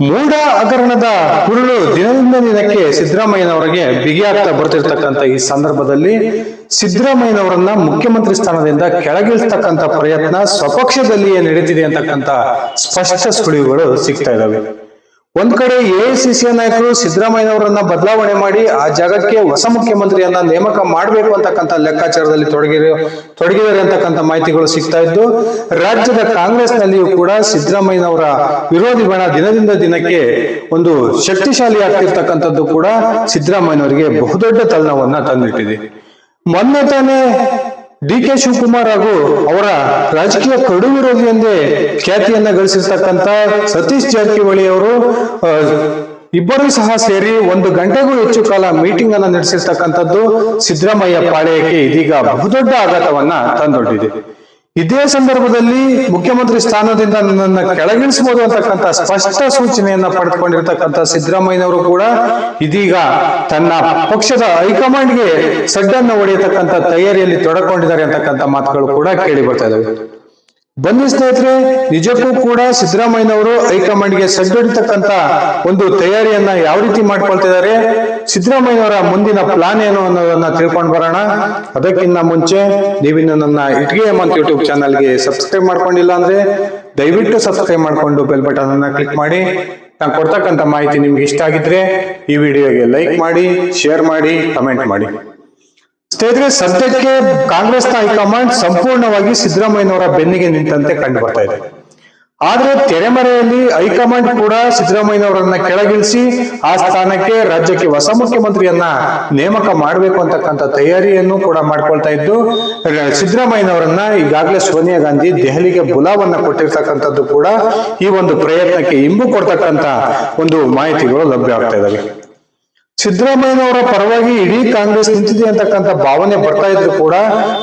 ಮೂಢ ಹಗರಣದ ಹುರುಳು ದಿನದಿಂದ ದಿನಕ್ಕೆ ಸಿದ್ದರಾಮಯ್ಯನವರಿಗೆ ಬಿಗಿಯಾಗ್ತಾ ಬರ್ತಿರ್ತಕ್ಕಂಥ ಈ ಸಂದರ್ಭದಲ್ಲಿ ಸಿದ್ದರಾಮಯ್ಯನವರನ್ನ ಮುಖ್ಯಮಂತ್ರಿ ಸ್ಥಾನದಿಂದ ಕೆಳಗಿಳಿಸ್ತಕ್ಕಂಥ ಪ್ರಯತ್ನ ಸ್ವಪಕ್ಷದಲ್ಲಿಯೇ ನಡೀತಿದೆ ಅಂತಕ್ಕಂಥ ಸ್ಪಷ್ಟ ಸುಳಿವುಗಳು ಸಿಗ್ತಾ ಇದಾವೆ. ಒಂದ್ ಕಡೆ ಎಐಸಿಸಿ ನಾಯಕರು ಸಿದ್ದರಾಮಯ್ಯನವರನ್ನ ಬದಲಾವಣೆ ಮಾಡಿ ಆ ಜಾಗಕ್ಕೆ ಹೊಸ ಮುಖ್ಯಮಂತ್ರಿಯನ್ನ ನೇಮಕ ಮಾಡಬೇಕು ಅಂತಕ್ಕಂಥ ಲೆಕ್ಕಾಚಾರದಲ್ಲಿ ತೊಡಗಿರೋ ತೊಡಗಿದ್ದಾರೆ ಅಂತಕ್ಕಂಥ ಮಾಹಿತಿಗಳು ಸಿಗ್ತಾ ಇದ್ದು, ರಾಜ್ಯದ ಕಾಂಗ್ರೆಸ್ನಲ್ಲಿಯೂ ಕೂಡ ಸಿದ್ದರಾಮಯ್ಯನವರ ವಿರೋಧಿ ಬಣ ದಿನದಿಂದ ದಿನಕ್ಕೆ ಒಂದು ಶಕ್ತಿಶಾಲಿ ಆಗ್ತಿರ್ತಕ್ಕಂಥದ್ದು ಕೂಡ ಸಿದ್ದರಾಮಯ್ಯನವರಿಗೆ ಬಹುದೊಡ್ಡ ತಲ್ಲಣವನ್ನ ತಂದಿಟ್ಟಿದೆ. ಮೊನ್ನೆ ತಾನೇ ಡಿ ಕೆ ಶಿವಕುಮಾರ್ ಹಾಗೂ ಅವರ ರಾಜಕೀಯ ಕಡು ವಿರೋಧಿ ಎಂದೇ ಖ್ಯಾತಿಯನ್ನ ಗಳಿಸಿರ್ತಕ್ಕಂಥ ಸತೀಶ್ ಜಾರಕಿಹೊಳಿ ಅವರು ಇಬ್ಬರೂ ಸಹ ಸೇರಿ ಒಂದು ಗಂಟೆಗೂ ಹೆಚ್ಚು ಕಾಲ ಮೀಟಿಂಗ್ ಅನ್ನ ನಡೆಸಿರ್ತಕ್ಕಂಥದ್ದು ಸಿದ್ದರಾಮಯ್ಯ ಪಾಳೆಯಕ್ಕೆ ಇದೀಗ ಬಹುದೊಡ್ಡ ಆಘಾತವನ್ನ ತಂದೊಡ್ಡಿದೆ. ಇದೇ ಸಂದರ್ಭದಲ್ಲಿ ಮುಖ್ಯಮಂತ್ರಿ ಸ್ಥಾನದಿಂದ ನನ್ನನ್ನು ಕೆಳಗಿಳಿಸಬಹುದು ಅಂತಕ್ಕಂಥ ಸ್ಪಷ್ಟ ಸೂಚನೆಯನ್ನ ಪಡೆದುಕೊಂಡಿರ್ತಕ್ಕಂಥ ಸಿದ್ದರಾಮಯ್ಯನವರು ಕೂಡ ಇದೀಗ ತನ್ನ ಪಕ್ಷದ ಹೈಕಮಾಂಡ್ಗೆ ಸಡ್ಡನ್ನು ಹೊಡೆಯತಕ್ಕಂಥ ತಯಾರಿಯಲ್ಲಿ ತೊಡಕೊಂಡಿದ್ದಾರೆ ಅಂತಕ್ಕಂಥ ಮಾತುಗಳು ಕೂಡ ಕೇಳಿ ಬರ್ತಾ ಇದಾವೆ. ಬನ್ನಿ ಸ್ನೇಹಿತರೆ, ನಿಜಕ್ಕೂ ಕೂಡ ಸಿದ್ದರಾಮಯ್ಯನವರು ಹೈಕಮಾಂಡ್ಗೆ ಸಡ್ಡೊಡಿತಕ್ಕಂತ ಒಂದು ತಯಾರಿಯನ್ನ ಯಾವ ರೀತಿ ಮಾಡ್ಕೊಳ್ತಿದ್ದಾರೆ ಸಿದ್ದರಾಮಯ್ಯನವರ ಮುಂದಿನ ಪ್ಲಾನ್ ಏನು ಅನ್ನೋದನ್ನ ತಿಳ್ಕೊಂಡು ಬರೋಣ. ಅದಕ್ಕಿಂತ ಮುಂಚೆ ನೀವಿನ್ನು ನನ್ನ ಇಟ್ಗೆ ಹೇಮಂತ್ ಯೂಟ್ಯೂಬ್ ಚಾನಲ್ಗೆ ಸಬ್ಸ್ಕ್ರೈಬ್ ಮಾಡ್ಕೊಂಡಿಲ್ಲ ಅಂದ್ರೆ ದಯವಿಟ್ಟು ಸಬ್ಸ್ಕ್ರೈಬ್ ಮಾಡ್ಕೊಂಡು ಬೆಲ್ ಬಟನ್ ಅನ್ನ ಕ್ಲಿಕ್ ಮಾಡಿ. ನಾನು ಕೊಡ್ತಕ್ಕಂಥ ಮಾಹಿತಿ ನಿಮ್ಗೆ ಇಷ್ಟ ಆಗಿದ್ರೆ ಈ ವಿಡಿಯೋಗೆ ಲೈಕ್ ಮಾಡಿ ಶೇರ್ ಮಾಡಿ ಕಮೆಂಟ್ ಮಾಡಿ. ಸ್ನೇಹಿತರೆ, ಸದ್ಯಕ್ಕೆ ಕಾಂಗ್ರೆಸ್ನ ಹೈಕಮಾಂಡ್ ಸಂಪೂರ್ಣವಾಗಿ ಸಿದ್ದರಾಮಯ್ಯನವರ ಬೆನ್ನಿಗೆ ನಿಂತಂತೆ ಕಂಡು ಬರ್ತಾ ಇದೆ. ಆದ್ರೆ ತೆರೆಮರೆಯಲ್ಲಿ ಹೈಕಮಾಂಡ್ ಕೂಡ ಸಿದ್ದರಾಮಯ್ಯನವರನ್ನ ಕೆಳಗಿಳಿಸಿ ಆ ಸ್ಥಾನಕ್ಕೆ ರಾಜ್ಯಕ್ಕೆ ಹೊಸ ಮುಖ್ಯಮಂತ್ರಿಯನ್ನ ನೇಮಕ ಮಾಡಬೇಕು ಅಂತಕ್ಕಂಥ ತಯಾರಿಯನ್ನು ಕೂಡ ಮಾಡ್ಕೊಳ್ತಾ ಇದ್ದು ಸಿದ್ದರಾಮಯ್ಯನವರನ್ನ ಈಗಾಗಲೇ ಸೋನಿಯಾ ಗಾಂಧಿ ದೆಹಲಿಗೆ ಬುಲಾವನ್ನ ಕೊಟ್ಟಿರ್ತಕ್ಕಂಥದ್ದು ಕೂಡ ಈ ಒಂದು ಪ್ರಯತ್ನಕ್ಕೆ ಇಂಬು ಕೊಡ್ತಕ್ಕಂತ ಒಂದು ಮಾಹಿತಿಗಳು ಲಭ್ಯ ಆಗ್ತಾ ಇದಾವೆ ಸಿದ್ದರಾಮಯ್ಯನವರ ಪರವಾಗಿ ಇಡೀ ಕಾಂಗ್ರೆಸ್ ನಿಂತಿದೆ ಅಂತಕ್ಕಂಥ ಭಾವನೆ ಬರ್ತಾ ಇದ್ರು ಕೂಡ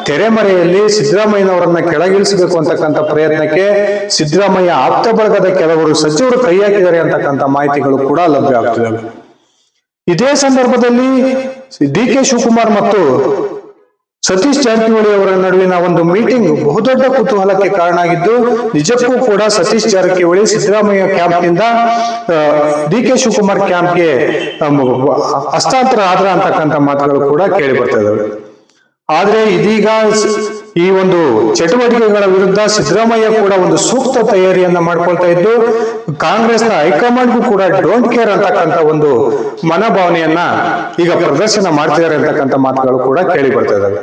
ತೆರೆಮರೆಯಲ್ಲಿ ಸಿದ್ದರಾಮಯ್ಯನವರನ್ನ ಕೆಳಗಿಳಿಸಬೇಕು ಅಂತಕ್ಕಂಥ ಪ್ರಯತ್ನಕ್ಕೆ ಸಿದ್ದರಾಮಯ್ಯ ಆಪ್ತ ಬಳಗದ ಕೆಲವರು ಸಚಿವರು ಕೈ ಹಾಕಿದ್ದಾರೆ ಅಂತಕ್ಕಂಥ ಮಾಹಿತಿಗಳು ಕೂಡ ಲಭ್ಯ ಆಗ್ತಿದ್ದಾವೆ ಇದೇ ಸಂದರ್ಭದಲ್ಲಿ ಡಿ ಕೆ ಶಿವಕುಮಾರ್ ಮತ್ತು ಸತೀಶ್ ಜಾರಕಿಹೊಳಿ ಅವರ ನಡುವಿನ ಒಂದು ಮೀಟಿಂಗ್ ಬಹುದೊಡ್ಡ ಕುತೂಹಲಕ್ಕೆ ಕಾರಣ ಆಗಿದ್ದು ನಿಜಕ್ಕೂ ಕೂಡ ಸತೀಶ್ ಜಾರಕಿಹೊಳಿ ಸಿದ್ದರಾಮಯ್ಯ ಕ್ಯಾಂಪ್ನಿಂದ ಡಿ ಕೆ ಶಿವಕುಮಾರ್ ಕ್ಯಾಂಪ್ಗೆ ಹಸ್ತಾಂತರ ಆದ್ರ ಅಂತಕ್ಕಂಥ ಮಾತುಗಳು ಕೂಡ ಕೇಳಿ ಬರ್ತಾ ಇದ್ದಾವೆ ಆದ್ರೆ ಇದೀಗ ಈ ಒಂದು ಚಟುವಟಿಕೆಗಳ ವಿರುದ್ಧ ಸಿದ್ದರಾಮಯ್ಯ ಕೂಡ ಒಂದು ಸೂಕ್ತ ತಯಾರಿಯನ್ನ ಮಾಡ್ಕೊಳ್ತಾ ಇದ್ದು, ಕಾಂಗ್ರೆಸ್ನ ಹೈಕಮಾಂಡ್ಗೂ ಕೂಡ ಡೋಂಟ್ ಕೇರ್ ಅಂತಕ್ಕಂಥ ಒಂದು ಮನೋಭಾವನೆಯನ್ನ ಈಗ ಪ್ರದರ್ಶನ ಮಾಡ್ತಿದ್ದಾರೆ ಅಂತಕ್ಕಂಥ ಮಾತುಗಳು ಕೂಡ ಕೇಳಿ ಬರ್ತಾ ಇದಾವೆ.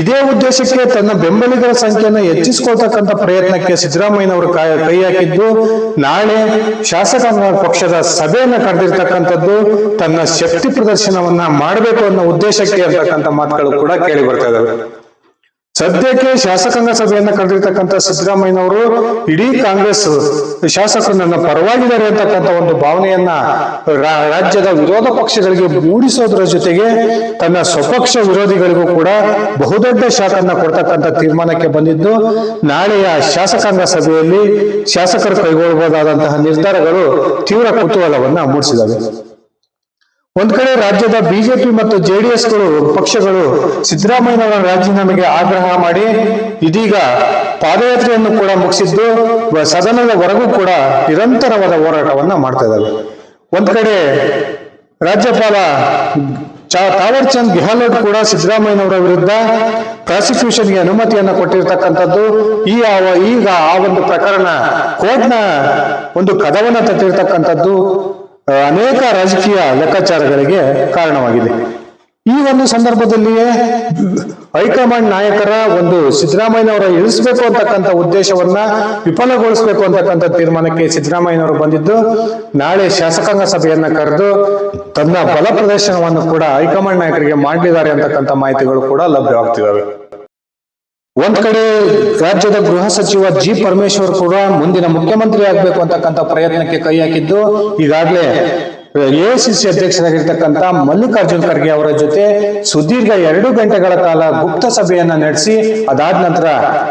ಇದೇ ಉದ್ದೇಶಕ್ಕೆ ತನ್ನ ಬೆಂಬಲಿಗರ ಸಂಖ್ಯೆಯನ್ನು ಹೆಚ್ಚಿಸಿಕೊಳ್ತಕ್ಕಂಥ ಪ್ರಯತ್ನಕ್ಕೆ ಸಿದ್ದರಾಮಯ್ಯನವರು ಕೈ ಹಾಕಿದ್ದು, ನಾಳೆ ಶಾಸಕಾಂಗ ಪಕ್ಷದ ಸಭೆಯನ್ನ ಕರೆದಿರ್ತಕ್ಕಂಥದ್ದು ತನ್ನ ಶಕ್ತಿ ಪ್ರದರ್ಶನವನ್ನ ಮಾಡಬೇಕು ಅನ್ನೋ ಉದ್ದೇಶಕ್ಕೆ ಅಂತಕ್ಕಂಥ ಮಾತುಗಳು ಕೂಡ ಕೇಳಿ ಬರ್ತಾ ಇದಾವೆ. ಸದ್ಯಕ್ಕೆ ಶಾಸಕಾಂಗ ಸಭೆಯನ್ನ ಕರೆದಿರ್ತಕ್ಕಂಥ ಸಿದ್ದರಾಮಯ್ಯನವರು ಇಡೀ ಕಾಂಗ್ರೆಸ್ ಶಾಸಕರು ನನ್ನ ಪರವಾಗಿದ್ದಾರೆ ಅಂತಕ್ಕಂಥ ಒಂದು ಭಾವನೆಯನ್ನ ರಾಜ್ಯದ ವಿರೋಧ ಪಕ್ಷಗಳಿಗೆ ಮೂಡಿಸೋದ್ರ ಜೊತೆಗೆ ತನ್ನ ಸ್ವಪಕ್ಷ ವಿರೋಧಿಗಳಿಗೂ ಕೂಡ ಬಹುದೊಡ್ಡ ಶಾಖನ್ನ ಕೊಡ್ತಕ್ಕಂಥ ತೀರ್ಮಾನಕ್ಕೆ ಬಂದಿದ್ದು, ನಾಳೆಯ ಶಾಸಕಾಂಗ ಸಭೆಯಲ್ಲಿ ಶಾಸಕರು ಕೈಗೊಳ್ಳಬಹುದಾದಂತಹ ನಿರ್ಧಾರಗಳು ತೀವ್ರ ಕುತೂಹಲವನ್ನ ಮೂಡಿಸಿದವೆ. ಒಂದ್ ಕಡೆ ರಾಜ್ಯದ ಬಿಜೆಪಿ ಮತ್ತು ಜೆಡಿಎಸ್ಗಳು ಪಕ್ಷಗಳು ಸಿದ್ದರಾಮಯ್ಯನವರ ರಾಜೀನಾಮೆಗೆ ಆಗ್ರಹ ಮಾಡಿ ಇದೀಗ ಪಾದಯಾತ್ರೆಯನ್ನು ಕೂಡ ಮುಗಿಸಿದ್ದು ಸದನದ ವರೆಗೂ ಕೂಡ ನಿರಂತರವಾದ ಹೋರಾಟವನ್ನ ಮಾಡ್ತಾ ಇದ್ದಾರೆ ಒಂದ್ ಕಡೆ ರಾಜ್ಯಪಾಲ ತಾವರ್ ಚಂದ್ ಗೆಹ್ಲೋಟ್ ಕೂಡ ಸಿದ್ದರಾಮಯ್ಯನವರ ವಿರುದ್ಧ ಪ್ರಾಸಿಕ್ಯೂಷನ್ಗೆ ಅನುಮತಿಯನ್ನ ಕೊಟ್ಟಿರ್ತಕ್ಕಂಥದ್ದು. ಈ ಈಗ ಆ ಒಂದು ಪ್ರಕರಣ ಕೋರ್ಟ್ನ ಒಂದು ಕದವನ್ನು ತಟ್ಟಿರ್ತಕ್ಕಂಥದ್ದು. ಅನೇಕ ರಾಜಕೀಯ ಲೆಕ್ಕಾಚಾರಗಳಿಗೆ ಕಾರಣವಾಗಿದೆ. ಈ ಒಂದು ಸಂದರ್ಭದಲ್ಲಿಯೇ ಹೈಕಮಾಂಡ್ ನಾಯಕರ ಒಂದು ಸಿದ್ದರಾಮಯ್ಯನವರ ಇಳಿಸಬೇಕು ಅಂತಕ್ಕಂಥ ಉದ್ದೇಶವನ್ನ ವಿಫಲಗೊಳಿಸಬೇಕು ಅಂತಕ್ಕಂಥ ತೀರ್ಮಾನಕ್ಕೆ ಸಿದ್ದರಾಮಯ್ಯನವರು ಬಂದಿದ್ದು, ನಾಳೆ ಶಾಸಕಾಂಗ ಸಭೆಯನ್ನ ಕರೆದು ತನ್ನ ಬಲ ಪ್ರದರ್ಶನವನ್ನು ಕೂಡ ಹೈಕಮಾಂಡ್ ನಾಯಕರಿಗೆ ಮಾಡಲಿದ್ದಾರೆ ಅಂತಕ್ಕಂಥ ಮಾಹಿತಿಗಳು ಕೂಡ ಲಭ್ಯವಾಗ್ತಿದ್ದಾವೆ. ಒಂದ್ ಕಡೆ ರಾಜ್ಯದ ಗೃಹ ಸಚಿವ ಜಿ ಪರಮೇಶ್ವರ್ ಕೂಡ ಮುಂದಿನ ಮುಖ್ಯಮಂತ್ರಿ ಆಗ್ಬೇಕು ಅಂತಕ್ಕಂಥ ಪ್ರಯತ್ನಕ್ಕೆ ಕೈ ಹಾಕಿದ್ದು. ಈಗಾಗಲೇ ಎಐಸಿಸಿ ಅಧ್ಯಕ್ಷರಾಗಿರ್ತಕ್ಕಂಥ ಮಲ್ಲಿಕಾರ್ಜುನ್ ಖರ್ಗೆ ಅವರ ಜೊತೆ ಸುದೀರ್ಘ ಎರಡು ಗಂಟೆಗಳ ಕಾಲ ಗುಪ್ತ ಸಭೆಯನ್ನ ನಡೆಸಿ, ಅದಾದ ನಂತರ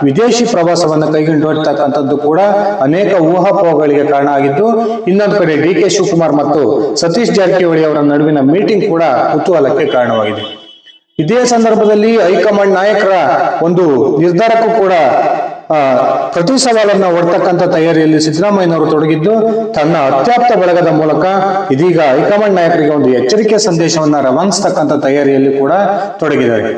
ವಿದೇಶಿ ಪ್ರವಾಸವನ್ನ ಕೈಗೊಂಡಿರ್ತಕ್ಕಂಥದ್ದು ಕೂಡ ಅನೇಕ ಊಹಾಪೋಹಗಳಿಗೆ ಕಾರಣ ಆಗಿದ್ದು, ಇನ್ನೊಂದು ಕಡೆ ಡಿ ಕೆ ಶಿವಕುಮಾರ್ ಮತ್ತು ಸತೀಶ್ ಜಾರಕಿಹೊಳಿ ಅವರ ನಡುವಿನ ಮೀಟಿಂಗ್ ಕೂಡ ಕುತೂಹಲಕ್ಕೆ ಕಾರಣವಾಗಿದೆ. ಇದೇ ಸಂದರ್ಭದಲ್ಲಿ ಹೈಕಮಾಂಡ್ ನಾಯಕರ ಒಂದು ನಿರ್ಧಾರಕ್ಕೂ ಕೂಡ ಪ್ರತಿ ಸವಾಲನ್ನ ಒಡ್ತಕ್ಕಂಥ ತಯಾರಿಯಲ್ಲಿ ಸಿದ್ದರಾಮಯ್ಯನವರು ತೊಡಗಿದ್ದು, ತನ್ನ ಅತ್ಯಾಪ್ತ ಬಳಗದ ಮೂಲಕ ಇದೀಗ ಹೈಕಮಾಂಡ್ ನಾಯಕರಿಗೆ ಒಂದು ಎಚ್ಚರಿಕೆ ಸಂದೇಶವನ್ನ ರವಾನಿಸ್ತಕ್ಕಂಥ ತಯಾರಿಯಲ್ಲಿ ಕೂಡ ತೊಡಗಿದ್ದಾರೆ.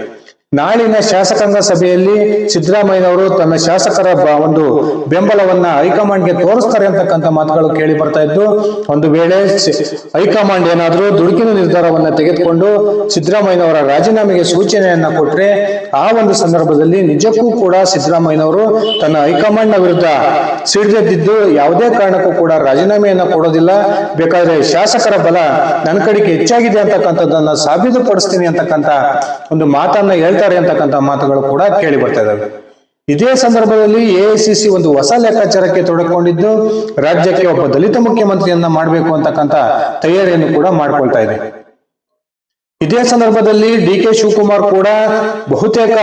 ನಾಳಿನ ಶಾಸಕಾಂಗ ಸಭೆಯಲ್ಲಿ ಸಿದ್ದರಾಮಯ್ಯನವರು ತನ್ನ ಶಾಸಕರ ಒಂದು ಬೆಂಬಲವನ್ನ ಹೈಕಮಾಂಡ್ಗೆ ತೋರಿಸ್ತಾರೆ ಅಂತಕ್ಕಂಥ ಮಾತುಗಳು ಕೇಳಿ ಬರ್ತಾ ಇದ್ದು, ಒಂದು ವೇಳೆ ಹೈಕಮಾಂಡ್ ಏನಾದರೂ ದುಡುಕಿನ ನಿರ್ಧಾರವನ್ನ ತೆಗೆದುಕೊಂಡು ಸಿದ್ದರಾಮಯ್ಯನವರ ರಾಜೀನಾಮೆಗೆ ಸೂಚನೆಯನ್ನ ಕೊಟ್ರೆ, ಆ ಒಂದು ಸಂದರ್ಭದಲ್ಲಿ ನಿಜಕ್ಕೂ ಕೂಡ ಸಿದ್ದರಾಮಯ್ಯನವರು ತನ್ನ ಹೈಕಮಾಂಡ್ನ ವಿರುದ್ಧ ಸಿಡಿದೆದ್ದಿದ್ದು ಯಾವುದೇ ಕಾರಣಕ್ಕೂ ಕೂಡ ರಾಜೀನಾಮೆಯನ್ನ ಕೊಡೋದಿಲ್ಲ. ಬೇಕಾದ್ರೆ ಶಾಸಕರ ಬಲ ನನ್ನ ಕಡೆಗೆ ಹೆಚ್ಚಾಗಿದೆ ಅಂತಕ್ಕಂಥದ್ದನ್ನ ಸಾಬೀತುಪಡಿಸ್ತೀನಿ ಅಂತಕ್ಕಂಥ ಒಂದು ಮಾತನ್ನ ಹೇಳ್ತಾರೆ ಅಂತಕ್ಕಂಥ ಮಾತುಗಳು ಕೂಡ ಕೇಳಿ ಬರ್ತಾ ಇದ್ದಾವೆ. ಇದೇ ಸಂದರ್ಭದಲ್ಲಿ ಎಐಸಿಸಿ ಒಂದು ಹೊಸ ಲೆಕ್ಕಾಚಾರಕ್ಕೆ ತೊಡಕೊಂಡಿದ್ದು, ರಾಜ್ಯಕ್ಕೆ ಒಬ್ಬ ದಲಿತ ಮುಖ್ಯಮಂತ್ರಿಯನ್ನ ಮಾಡಬೇಕು ಅಂತಕ್ಕಂಥ ತಯಾರಿಯನ್ನು ಕೂಡ ಮಾಡ್ಕೊಳ್ತಾ ಇದೆ. ಇದೇ ಸಂದರ್ಭದಲ್ಲಿ ಡಿ ಕೆ ಶಿವಕುಮಾರ್ ಕೂಡ ಬಹುತೇಕ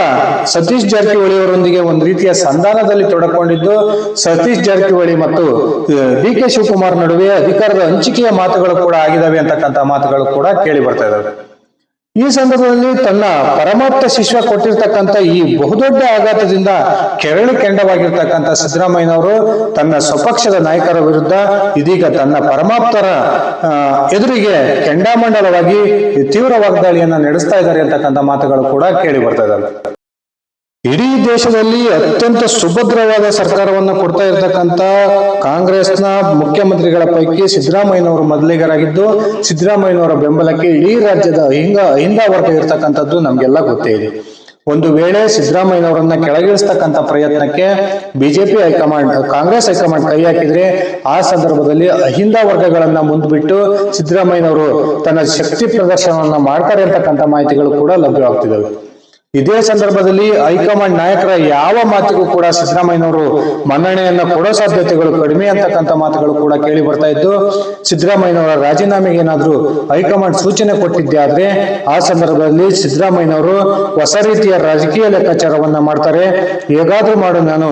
ಸತೀಶ್ ಜಾರಕಿಹೊಳಿ ಅವರೊಂದಿಗೆ ಒಂದು ರೀತಿಯ ಸಂಧಾನದಲ್ಲಿ ತೊಡಕೊಂಡಿದ್ದು, ಸತೀಶ್ ಜಾರಕಿಹೊಳಿ ಮತ್ತು ಡಿ ಕೆ ಶಿವಕುಮಾರ್ ನಡುವೆ ಅಧಿಕಾರದ ಹಂಚಿಕೆಯ ಮಾತುಗಳು ಕೂಡ ಆಗಿದಾವೆ ಅಂತಕ್ಕಂಥ ಮಾತುಗಳು ಕೂಡ ಕೇಳಿ ಬರ್ತಾ ಇದಾವೆ ಈ ಸಂದರ್ಭದಲ್ಲಿ ತನ್ನ ಪರಮಾಪ್ತ ಶಿಷ್ಯ ಕೊಟ್ಟಿರ್ತಕ್ಕಂಥ ಈ ಬಹುದೊಡ್ಡ ಆಘಾತದಿಂದ ಕೆರಳು ಕೆಂಡವಾಗಿರ್ತಕ್ಕಂಥ ಸಿದ್ದರಾಮಯ್ಯನವರು ತನ್ನ ಸ್ವಪಕ್ಷದ ನಾಯಕರ ವಿರುದ್ಧ ಇದೀಗ ತನ್ನ ಪರಮಾಪ್ತರ ಎದುರಿಗೆ ಕೆಂಡಾಮಂಡಲವಾಗಿ ತೀವ್ರ ವಾಗ್ದಾಳಿಯನ್ನ ನಡೆಸ್ತಾ ಇದ್ದಾರೆ ಅಂತಕ್ಕಂಥ ಮಾತುಗಳು ಕೂಡ ಕೇಳಿ ಬರ್ತಾ ಇದ್ದಾವೆ. ಇಡೀ ದೇಶದಲ್ಲಿ ಅತ್ಯಂತ ಸುಭದ್ರವಾದ ಸರ್ಕಾರವನ್ನು ಕೊಡ್ತಾ ಇರತಕ್ಕಂತ ಕಾಂಗ್ರೆಸ್ನ ಮುಖ್ಯಮಂತ್ರಿಗಳ ಪೈಕಿ ಸಿದ್ದರಾಮಯ್ಯನವರು ಮೊದಲಿಗರಾಗಿದ್ದು, ಸಿದ್ದರಾಮಯ್ಯನವರ ಬೆಂಬಲಕ್ಕೆ ಇಡೀ ರಾಜ್ಯದ ಹಿಂಗ ಹಿಂದ ವರ್ಗ ಇರತಕ್ಕಂಥದ್ದು ನಮ್ಗೆಲ್ಲ ಗೊತ್ತೇ ಇದೆ. ಒಂದು ವೇಳೆ ಸಿದ್ದರಾಮಯ್ಯನವರನ್ನ ಕೆಳಗಿಳಿಸ್ತಕ್ಕಂಥ ಪ್ರಯತ್ನಕ್ಕೆ ಬಿಜೆಪಿ ಹೈಕಮಾಂಡ್, ಕಾಂಗ್ರೆಸ್ ಹೈಕಮಾಂಡ್ ಕೈ ಹಾಕಿದ್ರೆ ಆ ಸಂದರ್ಭದಲ್ಲಿ ಅಹಿಂದ ವರ್ಗಗಳನ್ನ ಮುಂದ್ಬಿಟ್ಟು ಸಿದ್ದರಾಮಯ್ಯನವರು ತನ್ನ ಶಕ್ತಿ ಪ್ರದರ್ಶನವನ್ನ ಮಾಡ್ತಾರೆ ಅಂತಕ್ಕಂಥ ಮಾಹಿತಿಗಳು ಕೂಡ ಲಭ್ಯವಾಗ್ತಿದ್ದಾವೆ. ಇದೇ ಸಂದರ್ಭದಲ್ಲಿ ಹೈಕಮಾಂಡ್ ನಾಯಕರ ಯಾವ ಮಾತಿಗೂ ಕೂಡ ಸಿದ್ದರಾಮಯ್ಯನವರು ಮನ್ನಣೆಯನ್ನು ಕೊಡೋ ಸಾಧ್ಯತೆಗಳು ಕಡಿಮೆ ಅಂತಕ್ಕಂಥ ಮಾತುಗಳು ಕೂಡ ಕೇಳಿ ಬರ್ತಾ ಇದ್ದು ಸಿದ್ದರಾಮಯ್ಯನವರ ರಾಜೀನಾಮೆಗೆ ಏನಾದರೂ ಹೈಕಮಾಂಡ್ ಸೂಚನೆ ಕೊಟ್ಟಿದ್ದೆ ಆದ್ರೆ ಆ ಸಂದರ್ಭದಲ್ಲಿ ಸಿದ್ದರಾಮಯ್ಯನವರು ಹೊಸ ರೀತಿಯ ರಾಜಕೀಯ ಲೆಕ್ಕಾಚಾರವನ್ನ ಮಾಡ್ತಾರೆ. ಹೇಗಾದ್ರೂ ಮಾಡು ನಾನು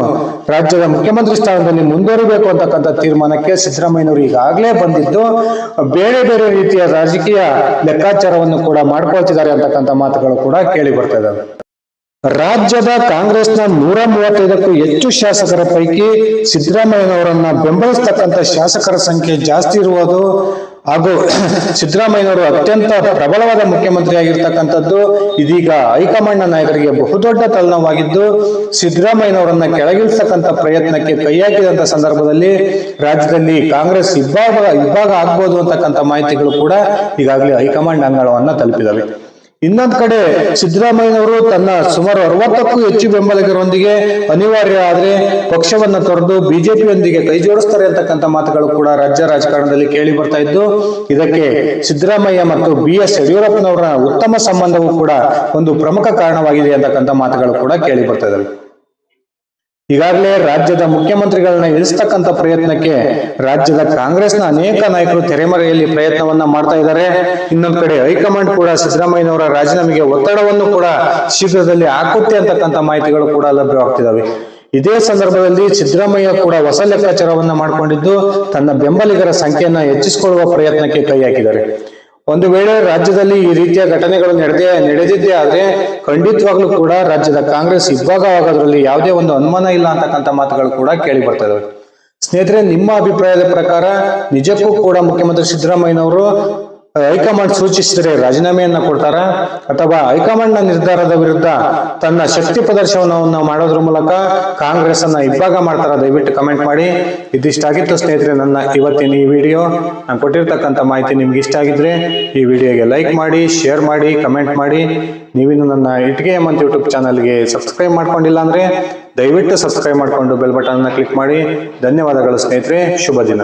ರಾಜ್ಯದ ಮುಖ್ಯಮಂತ್ರಿ ಸ್ಥಾನದಲ್ಲಿ ಮುಂದುವರಿಬೇಕು ಅಂತಕ್ಕಂಥ ತೀರ್ಮಾನಕ್ಕೆ ಸಿದ್ದರಾಮಯ್ಯನವರು ಈಗಾಗಲೇ ಬಂದಿದ್ದು ಬೇರೆ ಬೇರೆ ರೀತಿಯ ರಾಜಕೀಯ ಲೆಕ್ಕಾಚಾರವನ್ನು ಕೂಡ ಮಾಡ್ಕೊಳ್ತಿದ್ದಾರೆ ಅಂತಕ್ಕಂಥ ಮಾತುಗಳು ಕೂಡ ಕೇಳಿ ಬರ್ತಾ ಇದ್ದಾವೆ. ರಾಜ್ಯದ ಕಾಂಗ್ರೆಸ್ನ ನೂರ ಮೂವತ್ತೈದಕ್ಕೂ ಹೆಚ್ಚು ಶಾಸಕರ ಪೈಕಿ ಸಿದ್ದರಾಮಯ್ಯನವರನ್ನ ಬೆಂಬಲಿಸ್ತಕ್ಕಂಥ ಶಾಸಕರ ಸಂಖ್ಯೆ ಜಾಸ್ತಿ ಇರುವುದು ಹಾಗೂ ಸಿದ್ದರಾಮಯ್ಯನವರು ಅತ್ಯಂತ ಪ್ರಬಲವಾದ ಮುಖ್ಯಮಂತ್ರಿ ಆಗಿರ್ತಕ್ಕಂಥದ್ದು ಇದೀಗ ಹೈಕಮಾಂಡ್ನ ನಾಯಕರಿಗೆ ಬಹುದೊಡ್ಡ ತಲೆನೋವಾಗಿದ್ದು ಸಿದ್ದರಾಮಯ್ಯನವರನ್ನ ಕೆಳಗಿಳಿಸ್ತಕ್ಕಂಥ ಪ್ರಯತ್ನಕ್ಕೆ ಕೈ ಹಾಕಿದಂತ ಸಂದರ್ಭದಲ್ಲಿ ರಾಜ್ಯದಲ್ಲಿ ಕಾಂಗ್ರೆಸ್ ಇಬ್ಬಾಗ ಇಬ್ಬಾಗ ಆಗ್ಬೋದು ಅಂತಕ್ಕಂಥ ಮಾಹಿತಿಗಳು ಕೂಡ ಈಗಾಗಲೇ ಹೈಕಮಾಂಡ್ ಅಂಗಳವನ್ನು ತಲುಪಿದವೆ. ಇನ್ನೊಂದ್ ಕಡೆ ಸಿದ್ದರಾಮಯ್ಯನವರು ತನ್ನ ಸುಮಾರು ಅರವತ್ತಕ್ಕೂ ಹೆಚ್ಚು ಬೆಂಬಲಿಗರೊಂದಿಗೆ ಅನಿವಾರ್ಯ ಆದ್ರೆ ಪಕ್ಷವನ್ನ ತೊರೆದು ಬಿಜೆಪಿಯೊಂದಿಗೆ ಕೈ ಜೋಡಿಸ್ತಾರೆ ಅಂತಕ್ಕಂಥ ಮಾತುಗಳು ಕೂಡ ರಾಜ್ಯ ರಾಜಕಾರಣದಲ್ಲಿ ಕೇಳಿ ಬರ್ತಾ ಇದ್ದು, ಇದಕ್ಕೆ ಸಿದ್ದರಾಮಯ್ಯ ಮತ್ತು ಬಿ ಎಸ್ ಯಡಿಯೂರಪ್ಪನವರ ಉತ್ತಮ ಸಂಬಂಧವೂ ಕೂಡ ಒಂದು ಪ್ರಮುಖ ಕಾರಣವಾಗಿದೆ ಅಂತಕ್ಕಂಥ ಮಾತುಗಳು ಕೂಡ ಕೇಳಿ ಬರ್ತಾ ಇದ್ದಾವೆ ಈಗಾಗಲೇ ರಾಜ್ಯದ ಮುಖ್ಯಮಂತ್ರಿಗಳನ್ನ ಇಳಿಸ್ತಕ್ಕಂಥ ಪ್ರಯತ್ನಕ್ಕೆ ರಾಜ್ಯದ ಕಾಂಗ್ರೆಸ್ನ ಅನೇಕ ನಾಯಕರು ತೆರೆಮರೆಯಲ್ಲಿ ಪ್ರಯತ್ನವನ್ನ ಮಾಡ್ತಾ ಇದ್ದಾರೆ. ಇನ್ನೊಂದ್ ಕಡೆ ಹೈಕಮಾಂಡ್ ಕೂಡ ಸಿದ್ದರಾಮಯ್ಯನವರ ರಾಜೀನಾಮೆಗೆ ಒತ್ತಡವನ್ನು ಕೂಡ ಶೀಘ್ರದಲ್ಲಿ ಹಾಕುತ್ತೆ ಅಂತಕ್ಕಂಥ ಮಾಹಿತಿಗಳು ಕೂಡ ಲಭ್ಯವಾಗ್ತಿದ್ದಾವೆ. ಇದೇ ಸಂದರ್ಭದಲ್ಲಿ ಸಿದ್ದರಾಮಯ್ಯ ಕೂಡ ಹೊಸ ಲೆಕ್ಕಾಚಾರವನ್ನ ಮಾಡಿಕೊಂಡಿದ್ದು ತನ್ನ ಬೆಂಬಲಿಗರ ಸಂಖ್ಯೆಯನ್ನ ಹೆಚ್ಚಿಸಿಕೊಳ್ಳುವ ಪ್ರಯತ್ನಕ್ಕೆ ಕೈ ಹಾಕಿದ್ದಾರೆ ಒಂದು ವೇಳೆ ರಾಜ್ಯದಲ್ಲಿ ಈ ರೀತಿಯ ಘಟನೆಗಳು ನಡೆದೇ ನಡೆದಿದ್ದೇ ಆದ್ರೆ ಖಂಡಿತವಾಗ್ಲೂ ಕೂಡ ರಾಜ್ಯದ ಕಾಂಗ್ರೆಸ್ ಇಬ್ಬಾಗವಾಗೋದ್ರಲ್ಲಿ ಯಾವುದೇ ಒಂದು ಅನುಮಾನ ಇಲ್ಲ ಅಂತಕ್ಕಂಥ ಮಾತುಗಳು ಕೂಡ ಕೇಳಿ ಬರ್ತಾ ಸ್ನೇಹಿತರೆ, ನಿಮ್ಮ ಅಭಿಪ್ರಾಯದ ಪ್ರಕಾರ ನಿಜಕ್ಕೂ ಕೂಡ ಮುಖ್ಯಮಂತ್ರಿ ಸಿದ್ದರಾಮಯ್ಯನವರು ಹೈಕಮಾಂಡ್ ಸೂಚಿಸಿದರೆ ರಾಜೀನಾಮೆಯನ್ನ ಕೊಡ್ತಾರ ಅಥವಾ ಹೈಕಮಾಂಡ್ನ ನಿರ್ಧಾರದ ವಿರುದ್ಧ ತನ್ನ ಶಕ್ತಿ ಪ್ರದರ್ಶನವನ್ನು ಮಾಡೋದ್ರ ಮೂಲಕ ಕಾಂಗ್ರೆಸ್ ಅನ್ನ ಇಬ್ಬಾಗ ಮಾಡ್ತಾರ ದಯವಿಟ್ಟು ಕಮೆಂಟ್ ಮಾಡಿ. ಇದಿಷ್ಟಾಗಿತ್ತು ಸ್ನೇಹಿತರೆ ನನ್ನ ಇವತ್ತಿನ ಈ ವಿಡಿಯೋ ನಾನು ಕೊಟ್ಟಿರ್ತಕ್ಕಂಥ ಮಾಹಿತಿ ನಿಮ್ಗೆ ಇಷ್ಟ ಆಗಿದ್ರೆ ಈ ವಿಡಿಯೋಗೆ ಲೈಕ್ ಮಾಡಿ ಶೇರ್ ಮಾಡಿ ಕಮೆಂಟ್ ಮಾಡಿ. ನೀವಿನ್ನು ನನ್ನ ಇಟ್ಗೆ ಮಂತ್ ಯೂಟ್ಯೂಬ್ ಚಾನಲ್ಗೆ ಸಬ್ಸ್ಕ್ರೈಬ್ ಮಾಡ್ಕೊಂಡಿಲ್ಲ ಅಂದ್ರೆ ದಯವಿಟ್ಟು ಸಬ್ಸ್ಕ್ರೈಬ್ ಮಾಡಿಕೊಂಡು ಬೆಲ್ ಬಟನ್ ಕ್ಲಿಕ್ ಮಾಡಿ. ಧನ್ಯವಾದಗಳು ಸ್ನೇಹಿತರೆ, ಶುಭ ದಿನ.